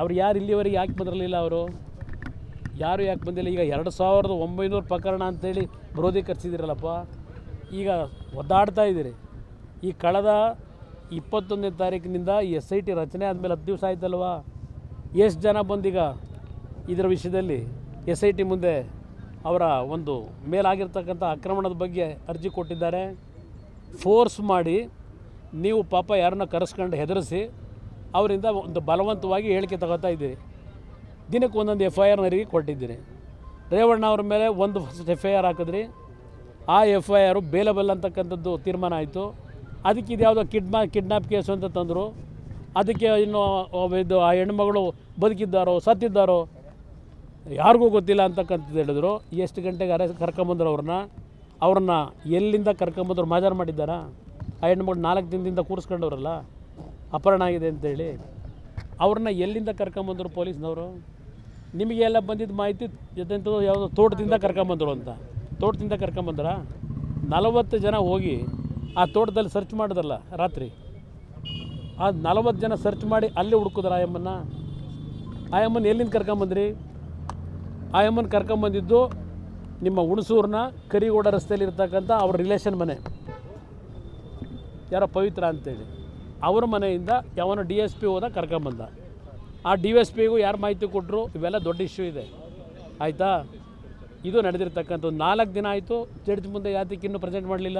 ಅವ್ರು ಯಾರು ಇಲ್ಲಿವರೆಗೆ ಯಾಕೆ ಬಂದಿರಲಿಲ್ಲ ಅವರು? ಯಾರು ಯಾಕೆ ಬಂದಿಲ್ಲ? ಈಗ ಎರಡು ಸಾವಿರದ ಒಂಬೈನೂರು ಪ್ರಕರಣ ಅಂತೇಳಿ ಖರ್ಚಿದ್ದೀರಲ್ಲಪ್ಪ ಈಗ ಒದ್ದಾಡ್ತಾ ಇದ್ದೀರಿ. ಈ ಕಳೆದ ಇಪ್ಪತ್ತೊಂದನೇ ತಾರೀಕಿನಿಂದ ಎಸ್ ಐ ಟಿ ರಚನೆ ಆದಮೇಲೆ ಹತ್ತು ದಿವಸ ಆಯ್ತಲ್ವಾ? ಎಷ್ಟು ಜನ ಬಂದೀಗ ಇದರ ವಿಷಯದಲ್ಲಿ ಎಸ್ ಐ ಟಿ ಮುಂದೆ ಅವರ ಒಂದು ಮೇಲಾಗಿರ್ತಕ್ಕಂಥ ಆಕ್ರಮಣದ ಬಗ್ಗೆ ಅರ್ಜಿ ಕೊಟ್ಟಿದ್ದಾರೆ? ಫೋರ್ಸ್ ಮಾಡಿ ನೀವು ಪಾಪ ಯಾರನ್ನ ಕರೆಸ್ಕೊಂಡು ಹೆದರಿಸಿ ಅವರಿಂದ ಒಂದು ಬಲವಂತವಾಗಿ ಹೇಳಿಕೆ ತಗೋತಾ ಇದ್ದೀರಿ. ದಿನಕ್ಕೆ ಒಂದೊಂದು ಎಫ್ ಐ ಆರ್ನವರಿಗೆ ಕೊಟ್ಟಿದ್ದೀರಿ. ರೇವಣ್ಣ ಅವ್ರ ಮೇಲೆ ಒಂದು ಫಸ್ಟ್ ಎಫ್ ಐ ಆರ್ ಹಾಕಿದ್ರಿ. ಆ ಎಫ್ ಐ ಆರು ಬೇಲಬಲ್ ಅಂತಕ್ಕಂಥದ್ದು ತೀರ್ಮಾನ ಆಯಿತು. ಅದಕ್ಕೆ ಇದು ಯಾವುದೋ ಕಿಡ್ನಾ, ಕಿಡ್ನಾಪ್ ಕೇಸು ಅಂತ ತಂದರು. ಅದಕ್ಕೆ ಇನ್ನು ಇದು ಆ ಹೆಣ್ಮಗಳು ಬದುಕಿದ್ದಾರೋ, ಸತ್ತಿದ್ದಾರೋ ಯಾರಿಗೂ ಗೊತ್ತಿಲ್ಲ ಅಂತಕ್ಕಂಥದ್ದು ಹೇಳಿದ್ರು. ಎಷ್ಟು ಗಂಟೆಗೆ ಅರೆ, ಕರ್ಕೊಂಬಂದ್ರು ಅವ್ರನ್ನ? ಅವ್ರನ್ನ ಎಲ್ಲಿಂದ ಕರ್ಕೊಂಬಂದ್ರು? ಮಾಜಾರು ಮಾಡಿದ್ದಾರಾ? ಆ ಹೆಣ್ಮಗಳು ನಾಲ್ಕು ದಿನದಿಂದ ಕೂರಿಸ್ಕೊಂಡವ್ರಲ್ಲ? ಅಪಹರಣ ಆಗಿದೆ ಅಂತೇಳಿ ಅವ್ರನ್ನ ಎಲ್ಲಿಂದ ಕರ್ಕೊಂಬಂದರು ಪೊಲೀಸ್ನವರು? ನಿಮಗೆಲ್ಲ ಬಂದಿದ್ದ ಮಾಹಿತಿ ಜೊತೆಂತೂ ಯಾವುದೋ ತೋಟದಿಂದ ಕರ್ಕೊಂಬಂದರು ಅಂತ. ತೋಟದಿಂದ ಕರ್ಕೊಂಬಂದ್ರ? ನಲವತ್ತು ಜನ ಹೋಗಿ ಆ ತೋಟದಲ್ಲಿ ಸರ್ಚ್ ಮಾಡಿದ್ರಲ್ಲ ರಾತ್ರಿ. ಆ ನಲವತ್ತು ಜನ ಸರ್ಚ್ ಮಾಡಿ ಅಲ್ಲಿ ಹುಡುಕಿದ್ರ ಆಯಮ್ಮನ್ನ? ಆಯಮ್ಮನ ಎಲ್ಲಿಂದ ಕರ್ಕೊಂಬಂದ್ರಿ? ಆಯಮ್ಮನ ಕರ್ಕೊಂಬಂದಿದ್ದು ನಿಮ್ಮ ಹುಣಸೂರಿನ ಕರಿಗೋಡ ರಸ್ತೆಯಲ್ಲಿ ಇರ್ತಕ್ಕಂಥ ಅವ್ರ ರಿಲೇಷನ್ ಮನೆ. ಯಾರೋ ಪವಿತ್ರ ಅಂತೇಳಿ. ಅವ್ರ ಮನೆಯಿಂದ ಯಾವನೋ ಡಿ ಎಸ್ ಪಿ ಹೋದ ಕರ್ಕೊಂಬಂದ. ಆ ಡಿ ಎಸ್ ಪಿಗೂ ಯಾರು ಮಾಹಿತಿ ಕೊಟ್ಟರು ಇವೆಲ್ಲ ದೊಡ್ಡ ಇಶ್ಯೂ ಇದೆ. ಆಯಿತಾ? ಇದು ನಡೆದಿರ್ತಕ್ಕಂಥದ್ದು. ನಾಲ್ಕು ದಿನ ಆಯಿತು. ಜಡ್ಜ್ ಮುಂದೆ ಯಾತಕ್ಕೆ ಇನ್ನೂ ಪ್ರೆಸೆಂಟ್ ಮಾಡಲಿಲ್ಲ?